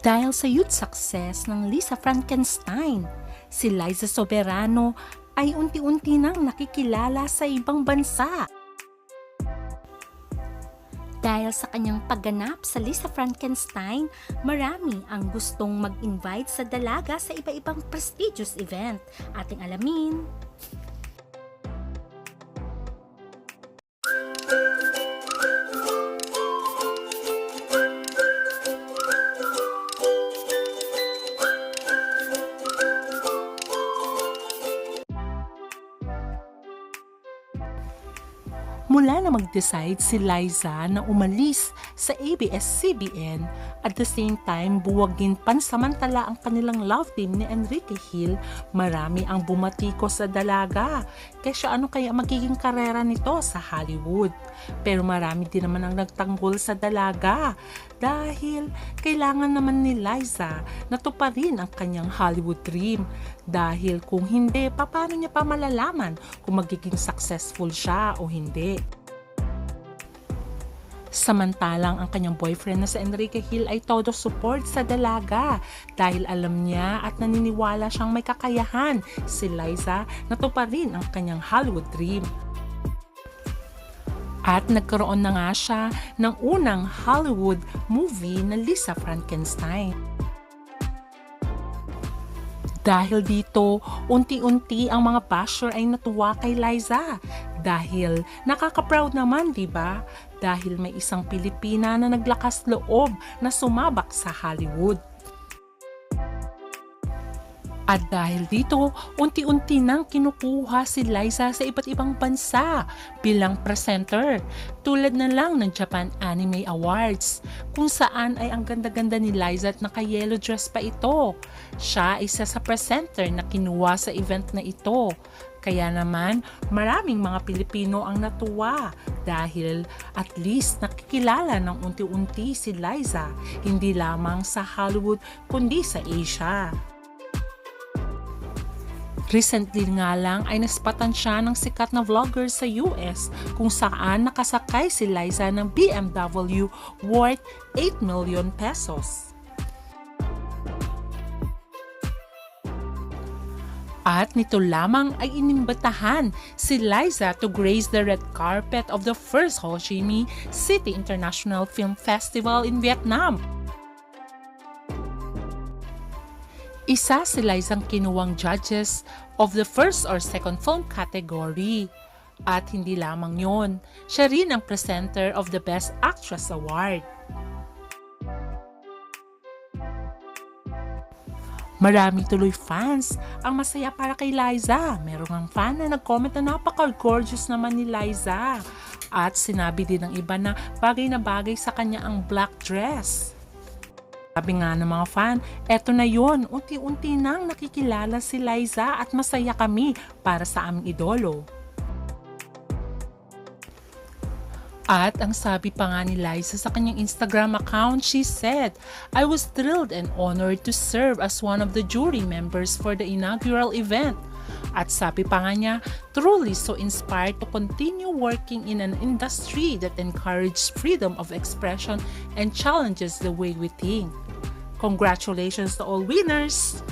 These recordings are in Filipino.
Dahil sa youth success ng Lisa Frankenstein, si Liza Soberano ay unti-unti nang nakikilala sa ibang bansa. Dahil sa kanyang pagganap sa Lisa Frankenstein, marami ang gustong mag-invite sa dalaga sa iba-ibang prestigious event. Ating alamin. Mula na mag-decide si Liza na umalis sa ABS-CBN at the same time buwagin pansamantala ang kanilang love team ni Enrique Hill, marami ang bumatiko sa dalaga. Kaya ano kaya magiging karera nito sa Hollywood? Pero marami din naman ang nagtanggol sa dalaga dahil kailangan naman ni Liza na tuparin ang kanyang Hollywood dream. Dahil kung hindi, paano niya pa malalaman kung magiging successful siya o hindi? Samantalang ang kanyang boyfriend na si Enrique Hill ay todo support sa dalaga dahil alam niya at naniniwala siyang may kakayahan si Liza na tuparin ang kanyang Hollywood dream. At nagkaroon na nga siya ng unang Hollywood movie na Lisa Frankenstein. Dahil dito, unti-unti ang mga basher ay natuwa kay Liza. Dahil nakaka-proud naman, di ba? Dahil may isang Pilipina na naglakas loob na sumabak sa Hollywood. At dahil dito, unti-unti nang kinukuha si Liza sa iba't ibang bansa bilang presenter. Tulad na lang ng Japan Anime Awards, kung saan ay ang ganda-ganda ni Liza at naka-yellow dress pa ito. Siya isa sa presenter na kinuha sa event na ito. Kaya naman, maraming mga Pilipino ang natuwa dahil at least nakikilala ng unti-unti si Liza, hindi lamang sa Hollywood kundi sa Asia. Recently nga lang ay naspatan siya ng sikat na vlogger sa US kung saan nakasakay si Liza ng BMW worth 8 million pesos. At nito lamang ay inimbatahan si Liza to grace the red carpet of the first Ho Chi Minh City International Film Festival in Vietnam. Isa si Lizang kinuwang judges of the first or second film category. At hindi lamang yon, siya rin ang presenter of the Best Actress Award. Marami tuloy fans ang masaya para kay Liza. Merong ang fan na nag-comment na napaka-gorgeous naman ni Liza. At sinabi din ng iba na bagay na bagay sa kanya ang black dress. Sabi nga ng mga fan, eto na yon, unti-unti nang nakikilala si Liza at masaya kami para sa aming idolo. At ang sabi pa nga ni Liza sa kanyang Instagram account, she said, I was thrilled and honored to serve as one of the jury members for the inaugural event. At sabi pa nga niya, truly so inspired to continue working in an industry that encourages freedom of expression and challenges the way we think. Congratulations to all winners!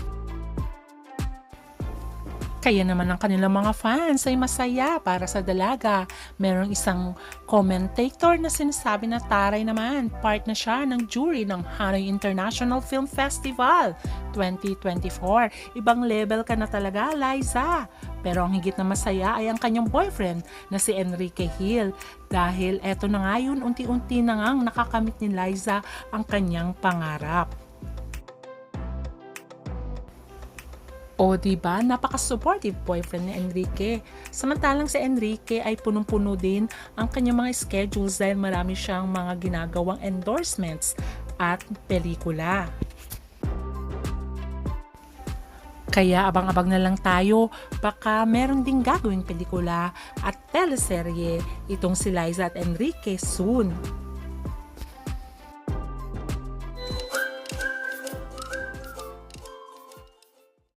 Kaya naman ang kanilang mga fans ay masaya para sa dalaga. Merong isang commentator na sinasabi na taray naman, part na siya ng jury ng Hanoi International Film Festival 2024. Ibang level ka na talaga, Liza. Pero ang higit na masaya ay ang kanyang boyfriend na si Enrique Hill dahil eto na nga yun, unti-unti na ngang nakakamit ni Liza ang kanyang pangarap. O ba napaka-supportive boyfriend ni Enrique. Samantalang si Enrique ay punong-puno din ang kanyang mga schedules dahil marami siyang mga ginagawang endorsements at pelikula. Kaya abang-abang na lang tayo, baka meron ding gagawing pelikula at teleserye itong si Liza at Enrique soon.